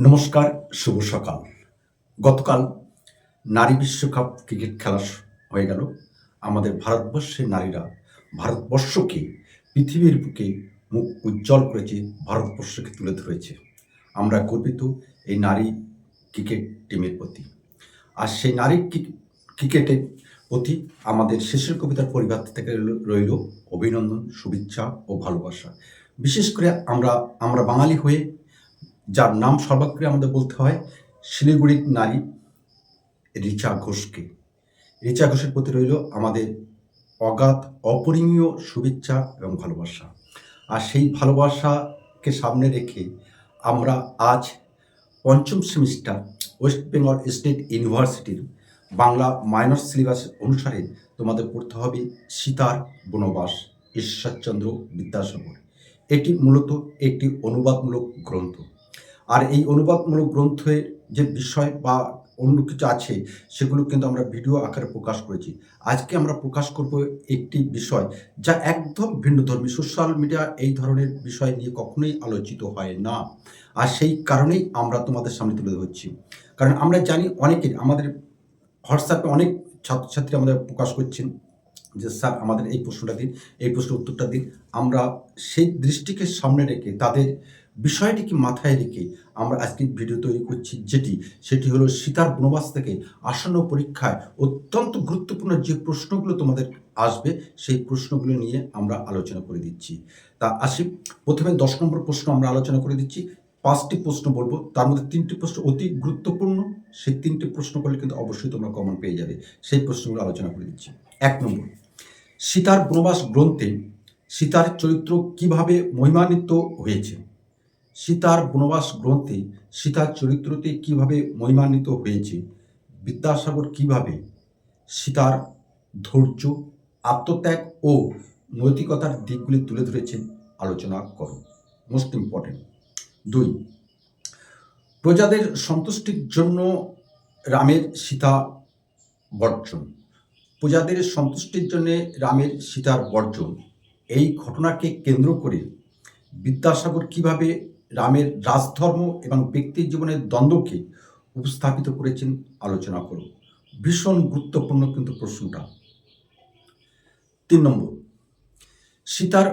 নমস্কার, শুভ সকাল। গতকাল নারী বিশ্বকাপ ক্রিকেট খেলা হয়ে গেল। আমাদের ভারতবর্ষের নারীরা ভারতবর্ষকে, পৃথিবীর বুকে মুখ উজ্জ্বল করেছে, ভারতবর্ষকে তুলে ধরেছে। আমরা গর্বিত এই নারী ক্রিকেট টিমের প্রতি। আর সেই নারী ক্রিকেটের প্রতি আমাদের শেষের কবিতার পরিবার থেকে রইল- রইল অভিনন্দন, শুভেচ্ছা ও ভালোবাসা। বিশেষ করে আমরা আমরা বাঙালি হয়ে যার নাম সর্বাগ্রে আমাদের বলতে হয় শিলিগুড়ির নারী রিচা ঘোষকে। রিচা ঘোষের প্রতি রইল আমাদের অগাধ অপরিমীয় শুভেচ্ছা এবং ভালোবাসা। আর সেই ভালোবাসাকে সামনে রেখে আমরা আজ পঞ্চম সেমিস্টার ওয়েস্ট বেঙ্গল স্টেট ইউনিভার্সিটির বাংলা মাইনর সিলেবাস অনুসারে তোমাদের পড়তে হবে সীতার বনবাস, ঈশ্বরচন্দ্র বিদ্যাসাগর। এটি মূলত একটি অনুবাদমূলক গ্রন্থ। আর এই অনুবাদমূলক গ্রন্থের যে বিষয় বা অন্য কিছু আছে, সেগুলো কিন্তু আমরা ভিডিও আকারে প্রকাশ করেছি। আজকে আমরা প্রকাশ করব একটি বিষয় যা একদম ভিন্ন ধর্মী। সোশ্যাল মিডিয়া এই ধরনের বিষয় নিয়ে কখনোই আলোচিত হয় না। আর সেই কারণেই আমরা তোমাদের সামনে তুলে ধরছি। কারণ আমরা জানি অনেকের আমাদের হোয়াটসঅ্যাপে অনেক ছাত্রছাত্রী আমাদের প্রকাশ করছেন যে, স্যার, আমাদের এই প্রশ্নটা দিন, এই প্রশ্নের উত্তরটা দিন। আমরা সেই দৃষ্টিকে সামনে রেখে তাদের বিষয়টিকে মাথায় রেখে আমরা আজকে ভিডিও তৈরি করছি যেটি, সেটি হলো সীতার বনবাস থেকে আসন্ন পরীক্ষায় অত্যন্ত গুরুত্বপূর্ণ যে প্রশ্নগুলো তোমাদের আসবে, সেই প্রশ্নগুলো নিয়ে আমরা আলোচনা করে দিচ্ছি। তা আসি, প্রথমে দশ নম্বর প্রশ্ন আমরা আলোচনা করে দিচ্ছি। পাঁচটি প্রশ্ন বলব, তার মধ্যে তিনটি প্রশ্ন অতি গুরুত্বপূর্ণ, সেই তিনটি প্রশ্ন করলে কিন্তু অবশ্যই তোমরা কমন পেয়ে যাবে। সেই প্রশ্নগুলো আলোচনা করে দিচ্ছি। এক নম্বর, সীতার বনবাস গ্রন্থে সীতার চরিত্র কীভাবে মহিমান্বিত হয়েছে? সীতার বনবাস গ্রন্থে সীতার চরিত্রতে কীভাবে মহিমান্বিত হয়েছে, বিদ্যাসাগর কীভাবে সীতার ধৈর্য, আত্মত্যাগ ও নৈতিকতার দিকগুলি তুলে ধরেছেন, আলোচনা করো। মোস্ট ইম্পর্টেন্ট দুই, প্রজাদের সন্তুষ্টির জন্য রামের সীতা বর্জন। প্রজাদের সন্তুষ্টির জন্য রামের সীতার বর্জন। এই ঘটনাকে কেন্দ্র করে বিদ্যাসাগর কীভাবে রামের রাজধর্ম এবং ব্যক্তির জীবনের দ্বন্দ্বকে উপস্থাপিত করেছেন, আলোচনা করো ভীষণ গুরুত্বপূর্ণ কিন্তু প্রশ্নটা। তিন নম্বর, সীতার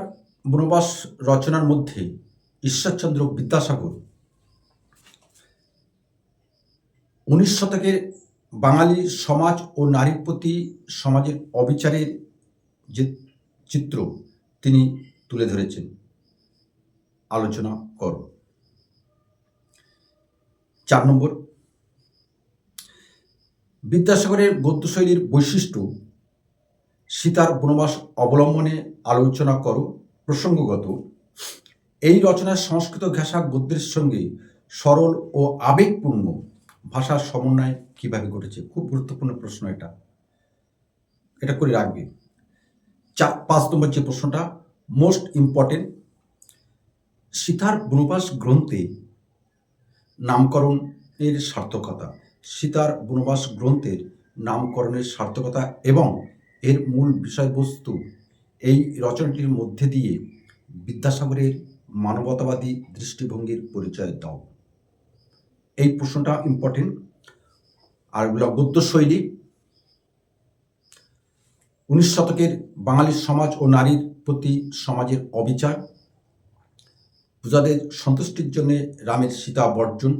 বনবাস রচনার মধ্যে ঈশ্বরচন্দ্র বিদ্যাসাগর উনিশ শতকের বাঙালি সমাজ ও নারীর প্রতি সমাজের অবিচারের যে চিত্র তিনি তুলে ধরেছেন। আলোচনা করো। চার নম্বর, বিদ্যাসাগরের গদ্যশৈলীর বৈশিষ্ট্য সীতার বনবাস অবলম্বনে আলোচনা করো, প্রসঙ্গগত। এই রচনার সংস্কৃত ঘেঁষা গদ্যের সঙ্গে সরল ও আবেগপূর্ণ ভাষার সমন্বয় কীভাবে ঘটেছে? খুব গুরুত্বপূর্ণ প্রশ্ন এটা। এটা করে রাখবে। চা পাঁচ নম্বর যে প্রশ্নটা মোস্ট ইম্পর্টেন্ট সীতার বনবাস গ্রন্থে নামকরণের সার্থকতা, সীতার বনবাস গ্রন্থের নামকরণের সার্থকতা এবং এর মূল বিষয়বস্তু এই রচনাটির মধ্যে দিয়ে বিদ্যাসাগরের মানবতাবাদী দৃষ্টিভঙ্গির পরিচয় দাও। এই প্রশ্নটা ইম্পর্টেন্ট আর এগুলো গদ্যশৈলী উনিশ শতকের বাঙালির সমাজ ও নারীর প্রতি সমাজের অবিচার প্রজাদের সন্তুষ্টির জন্যে রামের সীতা বর্জন,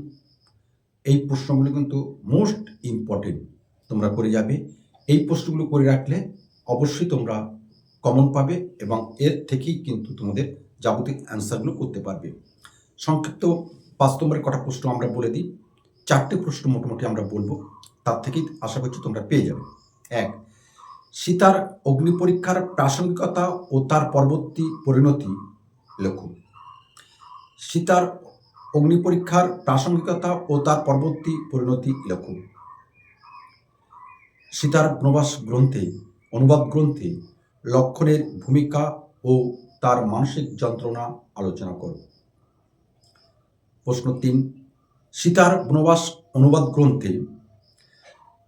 এই প্রশ্নগুলো কিন্তু মোস্ট ইম্পর্টেন্ট তোমরা করে যাবে। এই প্রশ্নগুলো করে রাখলে অবশ্যই তোমরা কমন পাবে এবং এর থেকেই কিন্তু তোমাদের যাবতীয় অ্যান্সারগুলো করতে পারবে। সংক্ষিপ্ত পাঁচ নম্বরের কটা প্রশ্ন আমরা বলে দিই। চারটে প্রশ্ন মোটামুটি আমরা বলব, তার থেকেই আশা করছি তোমরা পেয়ে যাবে। এক, সীতার অগ্নি পরীক্ষার প্রাসঙ্গিকতা ও তার পরবর্তী পরিণতি লেখো সীতার অগ্নি পরীক্ষার প্রাসঙ্গিকতা ও তার পরবর্তী পরিণতি লেখো সীতার বনবাস গ্রন্থে, অনুবাদ গ্রন্থে লক্ষণের ভূমিকা ও তার মানসিক যন্ত্রণা আলোচনা করো। প্রশ্ন তিন, সীতার বনবাস অনুবাদ গ্রন্থে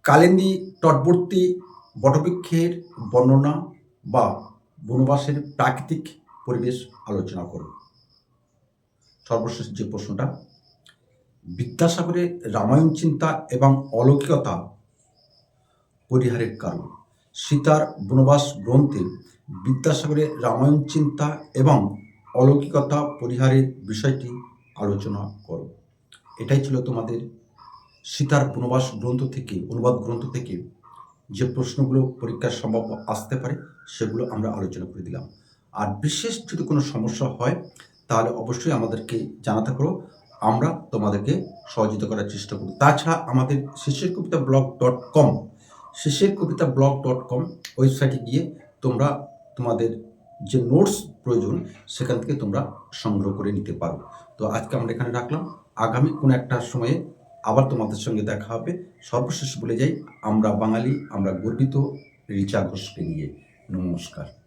কালিন্দী তটবর্তী বটবৃক্ষের বর্ণনা বা বনবাসের প্রাকৃতিক পরিবেশ আলোচনা করো। সর্বশেষ যে প্রশ্নটা, বিদ্যাসাগরে রামায়ণ চিন্তা এবং অলৌকিকতা পরিহারের কারণ। সীতার বনবাস গ্রন্থে বিদ্যাসাগরে রামায়ণ চিন্তা এবং অলৌকিকতা পরিহারের বিষয়টি আলোচনা করো। এটাই ছিল তোমাদের সীতার বনবাস গ্রন্থ থেকে, অনুবাদ গ্রন্থ থেকে যে প্রশ্নগুলো পরীক্ষার সম্ভব আসতে পারে, সেগুলো আমরা আলোচনা করে দিলাম। আর বিশেষ যদি কোনো সমস্যা হয় তাহলে অবশ্যই আমাদেরকে জানাতে পারো। আমরা তোমাদেরকে সহযোগিতা করার চেষ্টা করব। তাছাড়া আমাদের Shishir Kobita blog dot com Shishir Kobita blog dot com ওয়েবসাইটে গিয়ে তোমরা তোমাদের যে নোটস প্রয়োজন, সেখান থেকে তোমরা সংগ্রহ করে নিতে পারো। তো আজকে আমরা এখানে রাখলাম। আগামী কোনো একটা সময়ে আবার তোমাদের সঙ্গে দেখা হবে। সর্বশেষ বলে যাই, আমরা বাঙালি, আমরা গর্বিত রিচা ঘোষকে নিয়ে। নমস্কার।